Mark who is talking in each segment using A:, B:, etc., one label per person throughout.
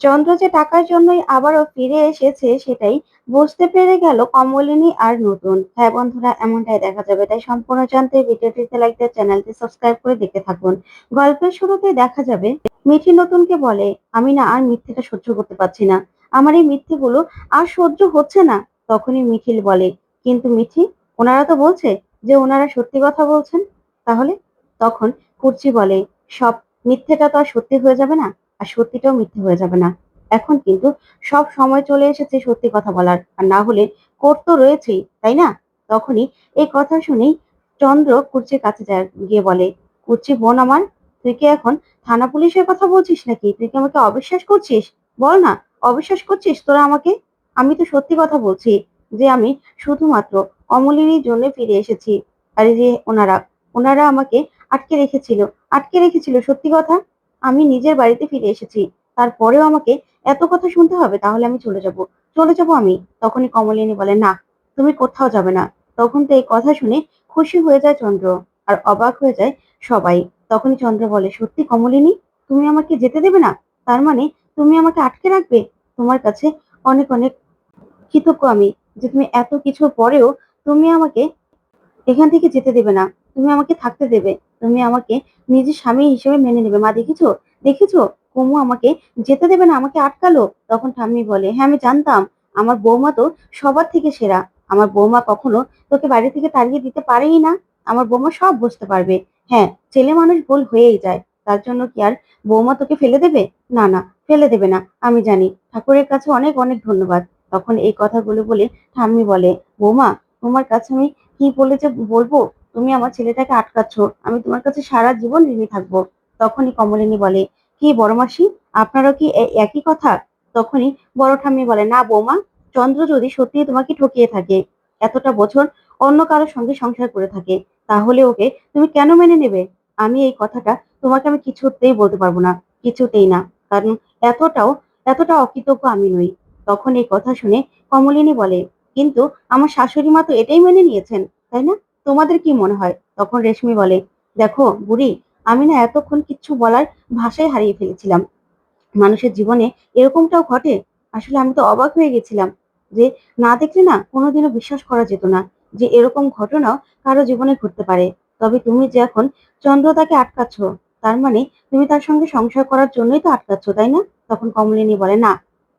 A: চন্দ্র যে টাকার জন্যই আবারও ফিরে এসেছে সেটাই বুঝতে পেরে গেল কমলিনী আর নতুন। হ্যাঁ বন্ধুরা, এমনটাই দেখা যাবে। তাই সম্পূর্ণ জানতে ভিডিওটিতে লাইক দিয়ে চ্যানেলটি সাবস্ক্রাইব করে দেখতে থাকুন। গল্পের শুরুতে দেখা যাবে, মিঠি নতুনকে বলে, আমি না আর মিথ্যেটা সহ্য করতে পারছি না। আমার এই মিথ্যেগুলো আর সহ্য হচ্ছে না। তখনই মিঠিল বলে, কিন্তু মিঠি, ওনারা তো বলছে যে ওনারা সত্যি কথা বলছেন। তাহলে তখন কুর্চি বলে, সব মিথ্যেটা তো আর সত্যি হয়ে যাবে না? আর সত্যিটাও মিথ্যে হয়ে যাবে না। এখন কিন্তু সব সময় চলে এসেছে সত্যি কথা বলার। আর না হলে কোর্ট তো রয়েছেই, তাই না? তখনই এই কথা শুনেই চন্দ্র কুর্চির কাছে গিয়ে বলে, কুর্চি বোন আমার, তুই কি এখন থানা পুলিশের কথা বলছিস নাকি? তুই কি আমাকে অবিশ্বাস করছিস? বল না, অবিশ্বাস করছিস তোরা আমাকে? আমি তো সত্যি কথা বলছি যে আমি শুধুমাত্র অমলিনীর জন্য ফিরে এসেছি। আর যে ওনারা ওনারা আমাকে আটকে রেখেছিল আটকে রেখেছিল, সত্যি কথা? আমি নিজের বাড়িতে ফিরে এসেছি। তারপরেও আমাকে এত কথা শুনতে হবে, তাহলে আমি চলে যাব। চলে যাব আমি। তখনই কমলিনী বলে, না, তুমি কোথাও যাবে না। তখন তো এই কথা শুনে খুশি হয়ে যায় চন্দ্র, আর অবাক হয়ে যায় সবাই। তখনই চন্দ্র বলে, সত্যি কমলিনী, তুমি আমাকে যেতে দেবে না? তার মানে তুমি আমাকে আটকে রাখবে? তোমার কাছে অনেক অনেক কৃতজ্ঞ আমি, যে তুমি এত কিছুর পরেও তুমি আমাকে এখান থেকে যেতে দেবে না। তুমি আমাকে থাকতে দেবে। তুমি আমাকে নিজের স্বামী হিসেবে মেনে নেবে। মা, দেখেছ? দেখেছ? কুমু আমাকে যেতে দেবে না, আমাকে আটকালো। তখন ঠাম্মি বলে হ্যাঁ আমি জানতাম। আমার বৌমা তো সবার থেকে সেরা। আমার বৌমা কখনো তোকে বাড়ি থেকে তাড়িয়ে দিতে পারেই না। আমার বৌমা সব বুঝতে পারবে। হ্যাঁ ছেলে মানুষ ভুল হয়েই যায়। তার জন্য কি আর বৌমা তোকে ফেলে দেবে? না না, ফেলে দেবে না, আমি জানি। ঠাকুরের কাছে অনেক অনেক ধন্যবাদ। তখন এই কথাগুলো বলে ঠাম্মি বলে, বৌমা, তোমার কাছে আমি কি বলে যে বলব? তুমি আমার ছেলেটাকে আটকাচ্ছ, আমি তোমার কাছে সারা জীবন ঋণী থাকব। তখনই কমলিনী বলে, কি বড় মাসি, আপনারও কি একই কথা? তখনই বড় ঠাম্মি বলে, না বৌমা, চন্দ্র যদি সত্যি তোমাকে ঠকিয়ে থাকে, এতটা বছর অন্য কারোর সঙ্গে সংসার করে থাকে, তাহলে ওকে তুমি কেন মেনে নেবে? আমি এই কথাটা তোমাকে আমি কিছুতেই বলতে পারব না, কিছুতেই না, কারণ এতটাও এতটা অকৃতজ্ঞ আমি নই। তখন এই কথা শুনে কমলিনী বলে, কিন্তু আমার শাশুড়ি মা তো এটাই মেনে নিয়েছেন, তাই না? তোমাদের কি মনে হয়? তখন রেশমি বলে, দেখো বুড়ি, আমি না এতক্ষণ কিচ্ছু বলার ভাষাই হারিয়ে ফেলেছিলাম। মানুষের জীবনে এরকমটাও ঘটে? আসলে আমি তো অবাক হয়ে গেছিলাম যে না দেখলে না কোনোদিনও বিশ্বাস করা যেত না যে এরকম ঘটনাও কারও জীবনে ঘটতে পারে। তবে তুমি যে এখন চন্দ্রতাকে আটকাচ্ছ, তার মানে তুমি তার সঙ্গে সংসার করার জন্যই তো আটকাচ্ছ, তাই না? তখন কমলিনী বলে, না,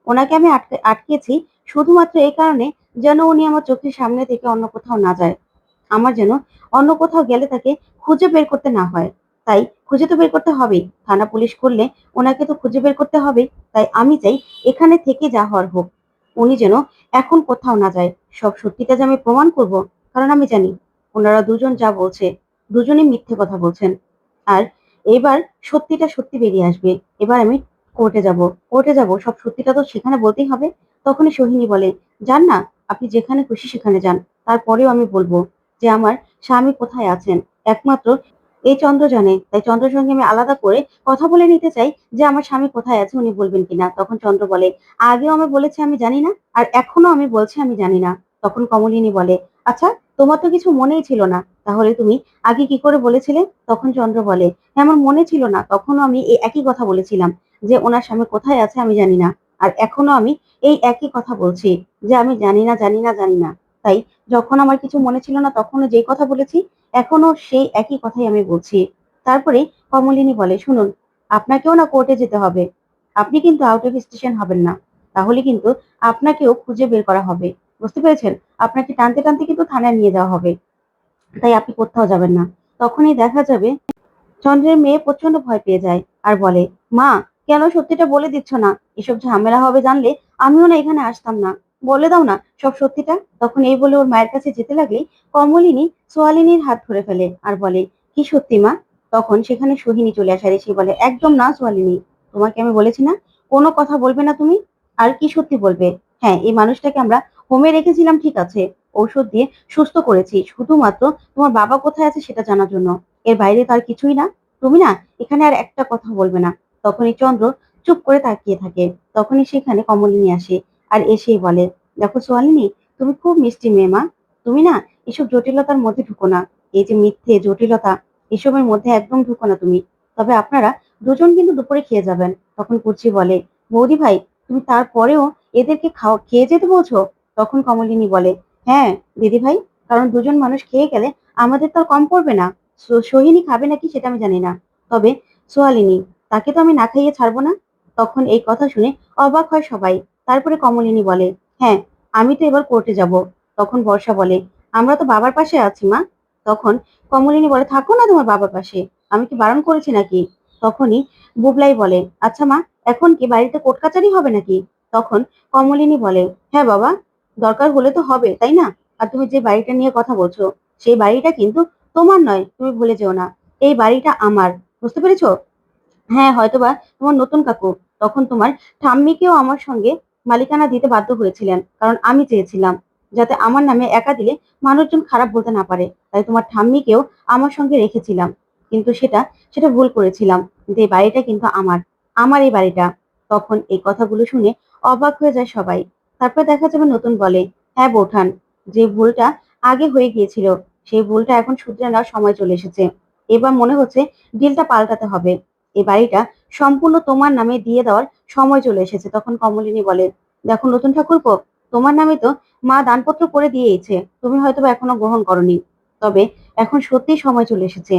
A: ওনাকে আমি আটকে, আটকেছি শুধুমাত্র এই কারণে যেন উনি আমার চোখের সামনে থেকে অন্য কোথাও না যায়। আমার যেন অন্য কোথাও গেলে তাকে খুঁজে বের করতে না হয়। তাই খুঁজে তো বের করতে হবেই থানা পুলিশ করলে ওনাকে তো খুঁজে বের করতে হবে। তাই আমি চাই এখানে থেকে যা হওয়ার হোক। উনি যেন এখন কোথাও না যায়। সব সত্যিটা যে আমি প্রমাণ করব, কারণ আমি জানি। ওনারা দুজন যা বলছে, দুজনেই মিথ্যে কথা বলছেন। আর এবার সত্যিটা সত্যি বেরিয়ে আসবে। এবার আমি কোর্টে যাব। কোর্টে যাব, সব সত্যিটা তো সেখানে বলতেই হবে। তখনই সোহিনী বলে, যান না, আপনি যেখানে খুশি সেখানে যান। তারপরেও আমি বলব। যে আমার স্বামী কোথায় আছেন। একমাত্র এই চন্দ্র জানে তাই চন্দ্রের সঙ্গে আমি আলাদা করে কথা বলে নিতে চাই যে আমার স্বামী কোথায় আছে উনি বলবেন কিনা। তখন চন্দ্র বলে আগেও আমি বলেছি আমি জানি না আর এখনও আমি বলছি আমি জানি না। তখন কমলিনী বলে আচ্ছা তোমার তো কিছু মনেই ছিল না। তাহলে তুমি আগে কি করে বলেছিলে? তখন চন্দ্র বলে "হ্যাঁ, আমার মনে ছিল না। তখনও আমি এই একই কথা বলেছিলাম যে ওনার স্বামী কোথায় আছে আমি জানি না। আর এখনও আমি এই একই কথা বলছি যে আমি জানি না জানি না জানি না। তাই যখন আমার কিছু মনে ছিল না তখনও যেই কথা বলেছি এখনও সেই একই কথাই আমি বলছি। তারপরে কমলিনী বলে, শুনুন, আপনাকেও না কোর্টে যেতে হবে। আপনি কিন্তু আউট অফ স্টেশন হবেন না। তাহলে কিন্তু আপনাকেও খুঁজে বের করা হবে। বুঝতে পেরেছেন? আপনাকে টানতে টানতে কিন্তু থানায় নিয়ে যাওয়া হবে। তাই আপনি কোথাও যাবেন না। তখনই দেখা যাবে চন্দ্রের মেয়ে প্রচণ্ড ভয় পেয়ে যায় আর বলে, মা, কেন সত্যিটা বলে দিচ্ছ না? এসব ঝামেলা হবে জানলে আমিও না এখানে আসতাম না। বলে দাও না সব সত্যিটা? তখন এই বলে ওর মায়ের কাছে যেতে লাগলে কমলিনী সোয়ালিনীর হাত ধরে ফেলে আর বলে, কি সত্যি মা? তখন সেখানে সোহিনী চলে আসে এসে বলে, একদম না সোয়ালিনী তোমাকে আমি বলেছি না? কোনো কথা বলবে না তুমি? আর কি সত্যি বলবে? হ্যাঁ এই মানুষটাকে আমরা হোমে রেখেছিলাম, ঠিক আছে। ঔষধ দিয়ে সুস্থ করেছি, শুধুমাত্র তোমার বাবা কোথায় আছে সেটা জানার জন্য। এর বাইরে তার কিছুই না। তুমি না এখানে আর একটা কথা বলবে না। তখনই চন্দ্র চুপ করে তাকিয়ে থাকে। তখনই সেখানে কমলিনী আসে। আর এসেই বলে, দেখো সোয়ালিনী, তুমি খুব মিষ্টি মেয়ে মা। তুমি না এসব জটিলতার মধ্যে ঢুকো না। এই যে মিথ্যে, জটিলতা, এসবের মধ্যে একদম ঢুকো না তুমি। তবে আপনারা দুজন কিন্তু দুপুরে খেয়ে যাবেন। তখন কুচি বলে, বৌদি ভাই, তুমি তারপরেও এদেরকে খাওয়া খেয়ে যেতে বলছো? তখন কমলিনী বলে হ্যাঁ দিদি ভাই, কারণ দুজন মানুষ খেয়ে গেলে আমাদের তো কম পড়বে না। সোহিনী খাবে নাকি সেটা আমি জানি না। তবে সোয়ালিনী, তাকে তো আমি না খাইয়ে ছাড়বো না? তখন এই কথা শুনে অবাক হয় সবাই। তারপরে কমলিনী বলে হ্যাঁ আমি তো এবার কোর্টে যাব। তখন বর্ষা বলে, আমরা তো বাবার পাশে আছি, মা। তখন কমলিনী বলে, থাকো না তোমার বাবার পাশে, আমি কি বারণ করেছি নাকি? তখনই বুবলাই বলে আচ্ছা মা, এখন কি বাড়িতে কোর্ট কাচারি হবে নাকি? তখন কমলিনী বলে হ্যাঁ বাবা, দরকার হলে তো হবে, তাই না? আর তুমি যে বাড়িটা নিয়ে কথা বলছো, সেই বাড়িটা কিন্তু তোমার নয়, তুমি ভুলে যেও না, এই বাড়িটা আমার, বুঝতে পেরেছ? হ্যাঁ হয়তোবা তোমার নতুন কাকু। তখন তোমার ঠাম্মিকেও আমার সঙ্গে মালিকানা দিতে বাধ্য হয়েছিলেন, কারণ আমি চেয়েছিলাম যাতে আমার নামে একা দিলে মানুষজন খারাপ বলতে না পারে। তাই তোমার ঠাম্মিকেও আমার সঙ্গে রেখেছিলাম, কিন্তু সেটা সেটা ভুল করেছিলাম। যে বাড়িটা কিন্তু আমার আমার এই বাড়িটা। তখন এই কথাগুলো শুনে অবাক হয়ে যায় সবাই। তারপর দেখা যাবে নতুন বলে হ্যাঁ বৌঠান, যে ভুলটা আগে হয়ে গিয়েছিল, সেই ভুলটা এখন শুধরে নেওয়ার সময় চলে এসেছে। এবার মনে হচ্ছে ডিলটা পাল্টাতে হবে। এই বাড়িটা সম্পূর্ণ তোমার নামে দিয়ে দেওয়ার সময় চলে এসেছে। তখন কমলিনী বলে, দেখো নতুন ঠাকুরপো, তোমার নামে তো মা দানপত্র করে দিয়েছে তুমি হয়তো এখনও গ্রহণ করনি। তবে এখন সত্যি সময় চলে এসেছে।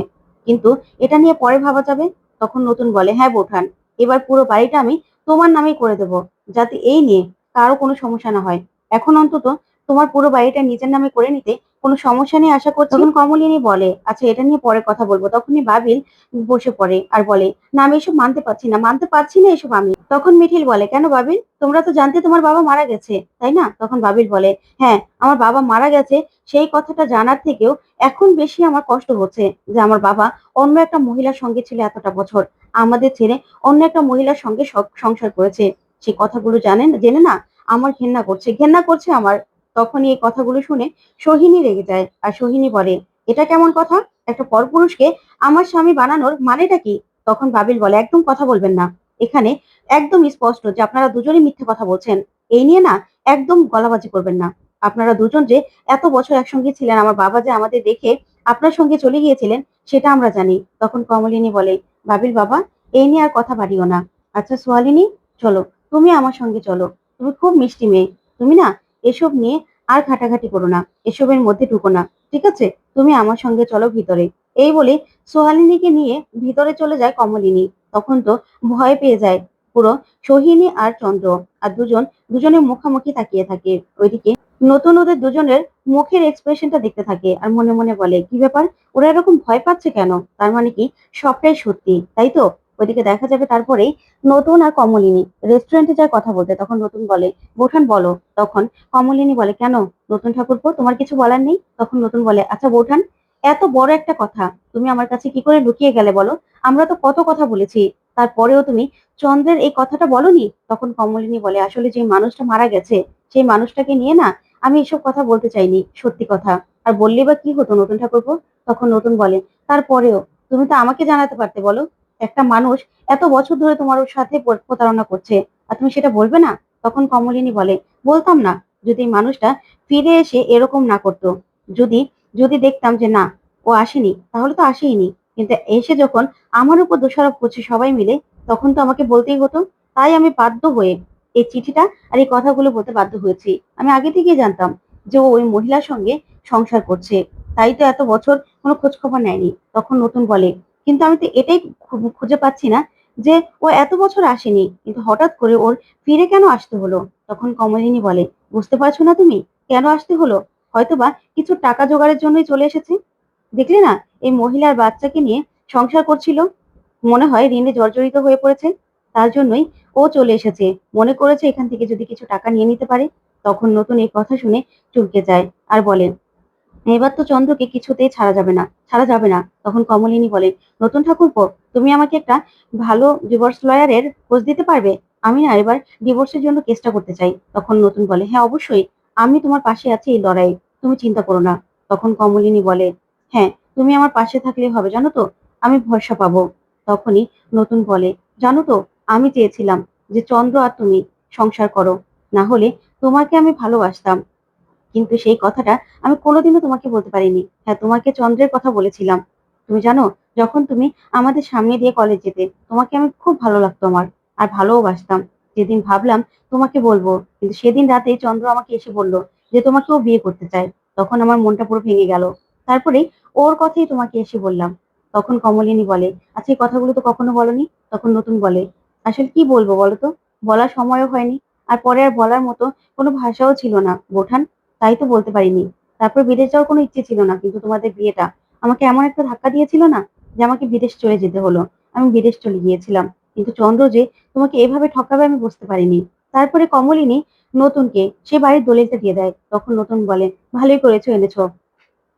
A: কিন্তু এটা নিয়ে পরে ভাবা যাবে? তখন নতুন বলে হ্যাঁ বোঠান, এবার পুরো বাড়িটা আমি তোমার নামেই করে দেব, যাতে এই নিয়ে কারও কোনো সমস্যা না হয়। এখন অন্তত তোমার পুরো বাড়িটা নিজের নামে করে নিতে কোনো সমস্যা নেই, আশা করছি। তখন কমলিনী বলে আচ্ছা এটা নিয়ে পরে কথা বলব। তখনই বাবিল বসে পড়ে আর বলে, না, আমি এসব মানতে পারছি না, মানতে পারছি না এসব আমি। তখন মিঠিল বলে, কেন বাবিল? তোমরা তো জানতে তোমার বাবা মারা গেছে, তাই না? তখন বাবিল বলে হ্যাঁ আমার বাবা মারা গেছে, সেই কথাটা জানার থেকেও এখন বেশি আমার কষ্ট হচ্ছে যে আমার বাবা অন্য একটা মহিলার সঙ্গে ছিল এতটা বছর। আমাদের ছেড়ে অন্য একটা মহিলার সঙ্গে সংসার করেছে। সেই কথাগুলো জানেন, জেনে না, আমার ঘেন্না করছে ঘেন্না করছে আমার তখনই এই কথাগুলো শুনে সোহিনী রেগে যায়। আর সোহিনী বলে, এটা কেমন কথা? একটা পরপুরুষকে আমার স্বামী বানানোর মানেটা কি? তখন বাবিল বলে, একদম কথা বলবেন না। এখানে একদম স্পষ্ট যে আপনারা দুজনেই মিথ্যে কথা বলছেন। এই নিয়ে না একদম গলাবাজি করবেন না। আপনারা দুজন যে এত বছর একসঙ্গে ছিলেন, আমার বাবা যে আমাদের দেখে আপনার সঙ্গে চলে গিয়েছিলেন, সেটা আমরা জানি। তখন কমলিনী বলে, বাবিল বাবা, এই নিয়ে আর কথা বাড়িও না। আচ্ছা সোয়ালিনী চলো, তুমি আমার সঙ্গে চলো। তুমি খুব মিষ্টি মেয়ে। তুমি না এসব নিয়ে আর ঘাটাঘাটি করো না, এসবের মধ্যে ঢুকো না, ঠিক আছে? তুমি আমার সঙ্গে চলো ভিতরে। এই বলে সোহালিনীকে নিয়ে ভিতরে চলে যায় কমলিনী। তখন তো ভয় পেয়ে যায় পুরো সোহিনী আর চন্দ্র। আর দুজন, দুজনের মুখামুখি তাকিয়ে থাকে। ওইদিকে নতুন ওদের দুজনের মুখের এক্সপ্রেশনটা দেখতে থাকে আর মনে মনে বলে, কি ব্যাপার? ওরা এরকম ভয় পাচ্ছে কেন? তার মানে কি সবটাই সত্যি, তাই তো? ওইদিকে দেখা যাবে তারপরেই নতুন আর কমলিনী। রেস্টুরেন্টে যায় কথা বলতে, তখন নতুন বলে, বৌঠান, বলো। তখন কমলিনী বলে, কেন? নতুন ঠাকুরপো? তোমার কিছু বলার নেই? তখন নতুন বলে আচ্ছা বৌঠান, এত বড় একটা কথা, তুমি আমার কাছে কি করে লুকিয়ে গেলে বলো? আমরা তো কত কথা বলেছি, তারপরেও তুমি চন্দ্রের এই কথাটা বলনি? তখন কমলিনী বলে, আসলে যে মানুষটা মারা গেছে, সেই মানুষটাকে নিয়ে না আমি এসব কথা বলতে চাইনি, সত্যি কথা। আর বললে বা কি হতো নতুন ঠাকুরপো? তখন নতুন বলে, তারপরেও তুমি তো আমাকে জানাতে পারতে বলো একটা মানুষ এত বছর ধরে তোমার সাথে প্রতারণা করছে, আর তুমি সেটা বলবে না? তখন কমলিনী বলে, বলতাম না, যদি মানুষটা ফিরে এসে এরকম না করতো, যদি যদি দেখতাম যে না, ও আসেনি, তাহলে তো আসেইনি। কিন্তু এসে যখন আমার উপর দোষারোপ করছে সবাই মিলে, তখন তো আমাকে বলতেই হতো, তাই আমি বাধ্য হয়ে এই চিঠিটা আর এই কথাগুলো বলতে বাধ্য হয়েছি। আমি আগে থেকেই জানতাম যে ও ওই মহিলার সঙ্গে সংসার করছে, তাই তো এত বছর কোনো খোঁজখবর নেয়নি। তখন নতুন বলে কিন্তু আমি তো এটাই খুঁজে পাচ্ছি না যে ও এত বছর আসেনি, কিন্তু হঠাৎ করে ওর ফিরে কেন আসতে হলো? তখন কমলিনী বলে, বুঝতে পারছ না তুমি? কেন আসতে হলো? হয়তোবা কিছু টাকা জোগাড়ের জন্যই চলে এসেছে। দেখলে না, এই মহিলার বাচ্চাকে নিয়ে সংসার করছিল। মনে হয় ঋণে জর্জরিত হয়ে পড়েছে। তার জন্যই ও চলে এসেছে। মনে করেছে এখান থেকে যদি কিছু টাকা নিয়ে নিতে পারে। তখন নতুন এই কথা শুনে চমকে যায় আর বলে তো চন্দ্রকে কিছুতেই ছাড়া যাবে না, ছাড়া যাবে না। তখন কমলিনী বলে, নতুন ঠাকুরপো, তুমি আমাকে একটা ভালো ডিভোর্স লয়ারের খোঁজ দিতে পারবে? আমি না এবার ডিভোর্সের জন্য কেসটা করতে চাই। তখন নতুন বলে হ্যাঁ অবশ্যই। আমি তোমার পাশে আছি এই লড়াই তুমি চিন্তা করো না। তখন কমলিনী বলে হ্যাঁ তুমি আমার পাশে থাকলে হবে, জানো তো? আমি ভরসা পাবো। তখনই নতুন বলে, জানো তো, আমি চেয়েছিলাম যে চন্দ্র আর তুমি সংসার করো। না হলে তোমাকে আমি ভালোবাসতাম। কিন্তু সেই কথাটা আমি কোনোদিনও তোমাকে বলতে পারিনি। হ্যাঁ তোমাকে চন্দ্রের কথা বলেছিলাম। তুমি জানো, যখন তুমি আমাদের সামনে দিয়ে কলেজ যেতে, তোমাকে আমি খুব ভালো লাগতো আমার, আর ভালোও বাসতাম। যেদিন ভাবলাম তোমাকে বলব, কিন্তু সেদিন রাতে চন্দ্র আমাকে এসে বলল যে তোমাকেও বিয়ে করতে চায়। তখন আমার মনটা পুরো ভেঙে গেল। তারপরে ওর কথাই তোমাকে এসে বললাম। তখন কমলিনী বলে আচ্ছা এই কথাগুলো তো কখনো বলনি? তখন নতুন বলে, আসলে কি বলব বলো তো? বলার সময়ও হয়নি, আর পরে আর বলার মতো কোনো ভাষাও ছিল না। বোঠান তাই তো বলতে পারিনি। তারপর বিদেশ যাওয়ার কোনো ইচ্ছে ছিল না, কিন্তু তোমাদের বিয়েটা আমাকে এমন একটা ধাক্কা দিয়েছিল না যে আমাকে বিদেশ চলে যেতে হলো। আমি বিদেশ চলে গিয়েছিলাম, কিন্তু চন্দ্র যে তোমাকে এভাবে ঠকাবে আমি বুঝতে পারিনি। তারপরে কমলিনী নতুনকে সে বাড়ির দলিলটা দিয়ে দেয়, তখন নতুন বলে, ভালোই করেছ, এনেছো।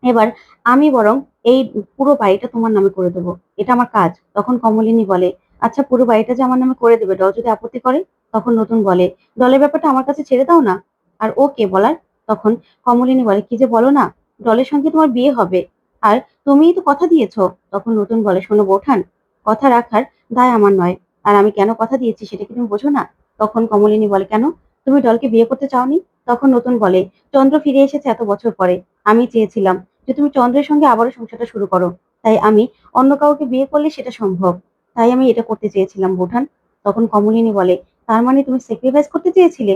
A: এবার আমি বরং এই পুরো বাড়িটা তোমার নামে করে দেবো। এটা আমার কাজ। তখন কমলিনী বলে আচ্ছা পুরো বাড়িটা যে আমার নামে করে দেবে ডল যদি আপত্তি করে? তখন নতুন বলে, দলের ব্যাপারটা আমার কাছে ছেড়ে দাও না। আর ও কে বলার তখন কমলিনী বলে, কি যে বলো না, ডলের সঙ্গে তোমার বিয়ে হবে। আর তুমিই তো কথা দিয়েছ। তখন নতুন বলে, শোনো বৌঠান, কথা রাখার দায় আমার নয়। আর আমি কেন কথা দিয়েছি সেটা কি তুমি বোঝো না? তখন কমলিনী বলে, কেন? তুমি ডলকে বিয়ে করতে চাওনি? তখন নতুন বলে, চন্দ্র ফিরে এসেছে এত বছর পরে। আমি চেয়েছিলাম যে তুমি চন্দ্রের সঙ্গে আবারও সংসারটা শুরু করো। তাই আমি অন্য কাউকে বিয়ে করলে সেটা সম্ভব। তাই আমি এটা করতে চেয়েছিলাম, বোঠান। তখন কমলিনী বলে, তার মানে তুমি স্যাক্রিফাইস করতে চেয়েছিলে?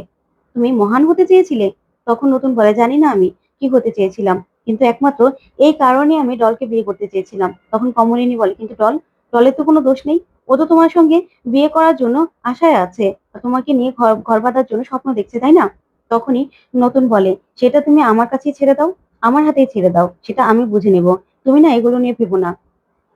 A: তুমি মহান হতে চেয়েছিলে? তখন নতুন বলে জানি না আমি কি হতে চেয়েছিলাম। কিন্তু একমাত্র এই কারণে আমি ডলকে বিয়ে করতে চেয়েছিলাম। তখন কমলিনী বলে, কিন্তু ডল, ডলের তো কোনো দোষ নেই। ও তো তোমার সঙ্গে বিয়ে করার জন্য আশায় আছে। তোমাকে নিয়ে ঘর ঘর বাঁধার জন্য স্বপ্ন দেখছে, তাই না? তখনই নতুন বলে, সেটা তুমি আমার কাছেই ছেড়ে দাও, আমার হাতেই ছেড়ে দাও, সেটা আমি বুঝে নেব। তুমি না এগুলো নিয়ে ভেবো না।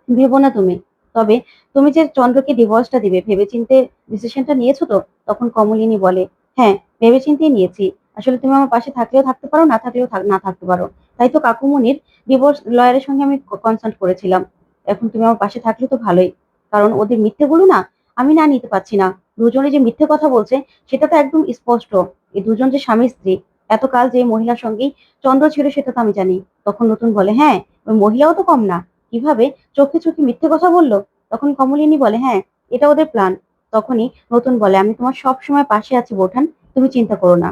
A: ভেবো না তুমি। তবে তুমি যে চন্দ্রকে ডিভোর্সটা দিবে, ভেবেচিন্তে ডিসিশনটা নিয়েছো তো? তখন কমলিনী বলে হ্যাঁ ভেবেচিন্তেই নিয়েছি। আসলে তুমি আমার পাশে থাকলেও থাকতে পারো, না থাকলেও না থাকতে পারো। তাই তো কাকুমনির ডিভোর্স লয়ারের সঙ্গে আমি কনসাল্ট করেছিলাম। এখন তুমি আমার পাশে থাকলে তো ভালোই। কারণ ওদের মিথ্যেগুলো না আমি না নিতে পারছি না। দুজনে যে মিথ্যে কথা বলছে, সেটা তো একদম স্পষ্ট। এই দুজন যে স্বামী স্ত্রী এতকাল যে মহিলার সঙ্গেই চন্দ্র ছিল সেটা তো আমি জানি। তখন নতুন বলে হ্যাঁ ওই মহিলাও তো কম না। কীভাবে? চোখে চোখে মিথ্যে কথা বলল? তখন কমলিনী বলে হ্যাঁ এটা ওদের প্ল্যান তখনই নতুন বলে, আমি তোমার সব সময় পাশে আছি বোঠান, তুমি চিন্তা করো না।